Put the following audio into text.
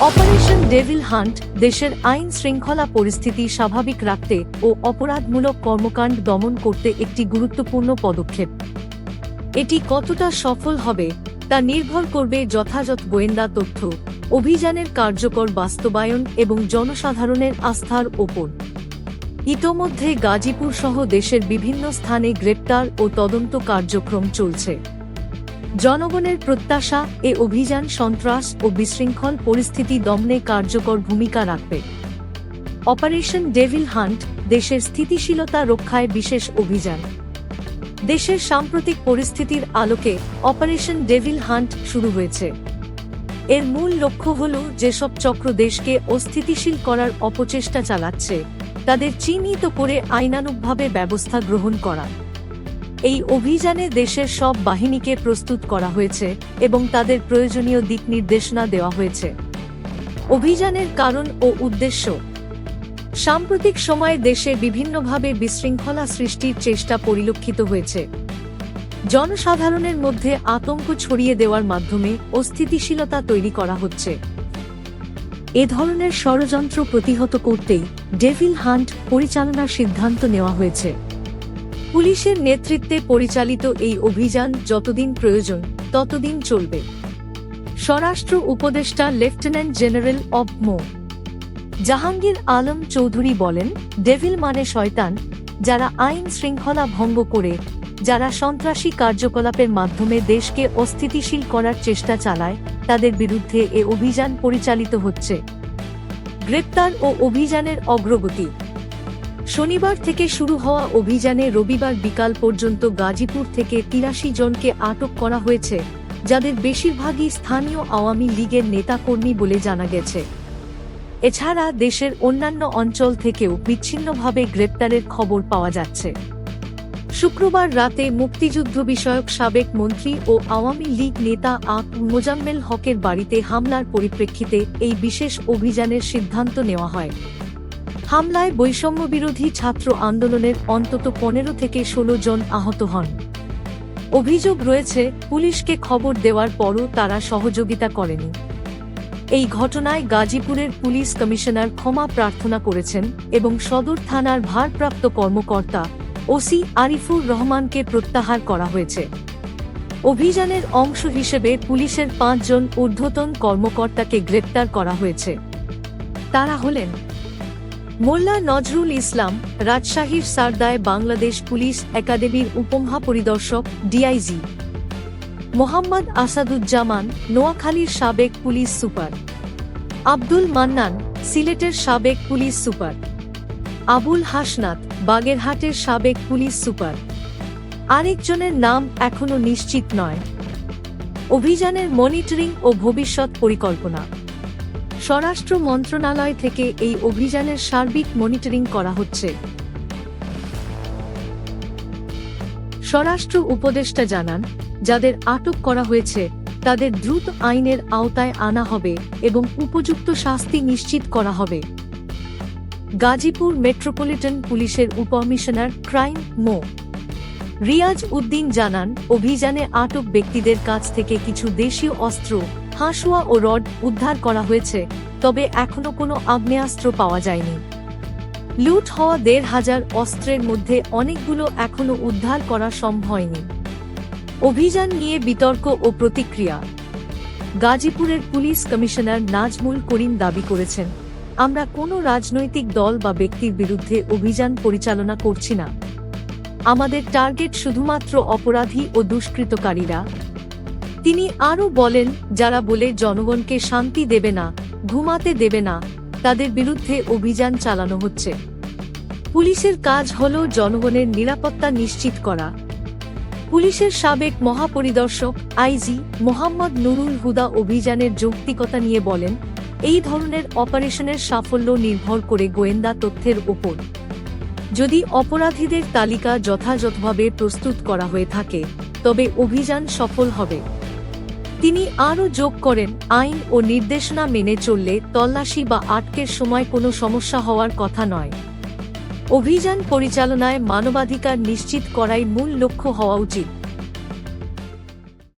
Operation devil hunt দেশের আইন শৃঙ্খলা পরিস্থিতি স্বাভাবিক রাখতে ও অপরাধমূলক কর্মকাণ্ড দমন করতে একটি গুরুত্বপূর্ণ পদক্ষেপ। এটি কতটা সফল হবে তা নির্ভর করবে যথাযথ গোয়েন্দা তথ্য, অভিযানের কার্যকর বাস্তবায়ন এবং জনসাধারণের আস্থার ওপর। ইতোমধ্যে গাজীপুর সহ দেশের বিভিন্ন স্থানে গ্রেপ্তার ও তদন্ত কার্যক্রম চলছে। জনগণের প্রত্যাশা, এ অভিযান সন্ত্রাস ও বিশৃঙ্খল পরিস্থিতি দমনে কার্যকর ভূমিকা রাখবে। অপারেশন ডেভিল হান্ট, দেশের স্থিতিশীলতা রক্ষায় বিশেষ অভিযান। দেশের সাম্প্রতিক পরিস্থিতির আলোকে অপারেশন ডেভিল হান্ট শুরু হয়েছে। এর মূল লক্ষ্য হল যেসব চক্র দেশকে অস্থিতিশীল করার অপচেষ্টা চালাচ্ছে, তাদের চিহ্নিত করে আইনানুগভাবে ব্যবস্থা গ্রহণ করা। এই অভিযানে দেশের সব বাহিনীকে প্রস্তুত করা হয়েছে এবং তাদের প্রয়োজনীয় দিক নির্দেশনা দেওয়া হয়েছে। অভিযানের কারণ ও উদ্দেশ্য। সাম্প্রতিক সময়ে দেশে বিভিন্নভাবে বিশৃঙ্খলা সৃষ্টির চেষ্টা পরিলক্ষিত হয়েছে। জনসাধারণের মধ্যে আতঙ্ক ছড়িয়ে দেওয়ার মাধ্যমে অস্থিতিশীলতা তৈরি করা হচ্ছে। এ ধরনের ষড়যন্ত্র প্রতিহত করতেই ডেভিল হান্ট পরিচালনার সিদ্ধান্ত নেওয়া হয়েছে। পুলিশের নেতৃত্বে পরিচালিত এই অভিযান যতদিন প্রয়োজন, ততদিন চলবে। স্বরাষ্ট্র উপদেষ্টা লেফটেন্যান্ট জেনারেল অব মো। জাহাঙ্গীর আলম চৌধুরী বলেন, ডেভিল মানে শয়তান, যারা আইন শৃঙ্খলা ভঙ্গ করে, যারা সন্ত্রাসী কার্যকলাপের মাধ্যমে দেশকে অস্থিতিশীল করার চেষ্টা চালায়, তাদের বিরুদ্ধে এ অভিযান পরিচালিত হচ্ছে। গ্রেপ্তার ও অভিযানের অগ্রগতি শনিবার থেকে শুরু হওয়া অভিযানে রবিবার বিকাল পর্যন্ত গাজীপুর থেকে তিরাশি জনকে আটক করা হয়েছে, যাদের বেশিরভাগই স্থানীয় আওয়ামী লীগের নেতাকর্মী বলে জানা গেছে। এছাড়া দেশের অন্যান্য অঞ্চল থেকেও বিচ্ছিন্নভাবে গ্রেপ্তারের খবর পাওয়া যাচ্ছে। শুক্রবার রাতে মুক্তিযুদ্ধ বিষয়ক সাবেক মন্ত্রী ও আওয়ামী লীগ নেতা আক মোজাম্মেল হকের বাড়িতে হামলার পরিপ্রেক্ষিতে এই বিশেষ অভিযানের সিদ্ধান্ত নেওয়া হয়। হামলায় বৈষম্য বিরোধী ছাত্র আন্দোলনের অন্তত পনেরো থেকে ষোলো জন আহত হন। অভিযোগ রয়েছে, পুলিশকে খবর দেওয়ার পরও তারা সহযোগিতা করেনি। এই ঘটনায় গাজীপুরের পুলিশ কমিশনার ক্ষমা প্রার্থনা করেছেন এবং সদর থানার ভারপ্রাপ্ত কর্মকর্তা ওসি আরিফুর রহমানকে প্রত্যাহার করা হয়েছে। অভিযানের অংশ হিসেবে পুলিশের পাঁচজন ঊর্ধ্বতন কর্মকর্তাকে গ্রেপ্তার করা হয়েছে। তারা হলেন মোল্লা নজরুল ইসলাম, রাজশাহীর সারদায় বাংলাদেশ পুলিশ একাডেমির উপমহাপরিদর্শক ডিআইজি। মোহাম্মদ আসাদুজ্জামান, নোয়াখালীর সাবেক পুলিশ সুপার। আব্দুল মান্নান, সিলেটের সাবেক পুলিশ সুপার। আবুল হাসনাত, বাগেরহাটের সাবেক পুলিশ সুপার। আরেকজনের নাম এখনও নিশ্চিত নয়। অভিযানের মনিটরিং ও ভবিষ্যৎ পরিকল্পনা। স্বরাষ্ট্র মন্ত্রণালয় থেকে এই অভিযানের সার্বিক মনিটরিং করা হচ্ছে। স্বরাষ্ট্র উপদেষ্টা জানান, যাদের আটক করা হয়েছে, তাদের দ্রুত আইনের আওতায় আনা হবে এবং উপযুক্ত শাস্তি নিশ্চিত করা হবে। গাজীপুর মেট্রোপলিটন পুলিশের উপকমিশনার ক্রাইম মো। রিয়াজ উদ্দিন জানান, অভিযানে আটক ব্যক্তিদের কাছ থেকে কিছু দেশীয় অস্ত্র, হাঁসুয়া ও রড উদ্ধার করা হয়েছে, তবে এখনও কোনো আগ্নেয়াস্ত্র পাওয়া যায়নি। লুট হওয়া দেড় হাজার অস্ত্রের মধ্যে অনেকগুলো এখনও উদ্ধার করা সম্ভব হয়নি। অভিযান নিয়ে বিতর্ক ও প্রতিক্রিয়া। গাজীপুরের পুলিশ কমিশনার নাজমুল করিম দাবি করেছেন, আমরা কোনো রাজনৈতিক দল বা ব্যক্তির বিরুদ্ধে অভিযান পরিচালনা করছি না। আমাদের টার্গেট শুধুমাত্র অপরাধী ও দুষ্কৃতকারীরা। তিনি আরও বলেন, যারা বলে জনগণকে শান্তি দেবে না, ঘুমাতে দেবে না, তাদের বিরুদ্ধে অভিযান চালানো হচ্ছে। পুলিশের কাজ হল জনগণের নিরাপত্তা নিশ্চিত করা। পুলিশের সাবেক মহাপরিদর্শক আইজি মোহাম্মদ নুরুল হুদা অভিযানের যৌক্তিকতা নিয়ে বলেন, এই ধরনের অপারেশনের সাফল্য নির্ভর করে গোয়েন্দা তথ্যের ওপর। যদি অপরাধীদের তালিকা যথাযথভাবে প্রস্তুত করা হয়ে থাকে, তবে অভিযান সফল হবে। তিনি আরও যোগ করেন, আইন ও নির্দেশনা মেনে চললে তল্লাশি বা আটকের সময় কোনো সমস্যা হওয়ার কথা নয়। অভিযান পরিচালনায় মানবাধিকার নিশ্চিত করাই মূল লক্ষ্য হওয়া উচিত।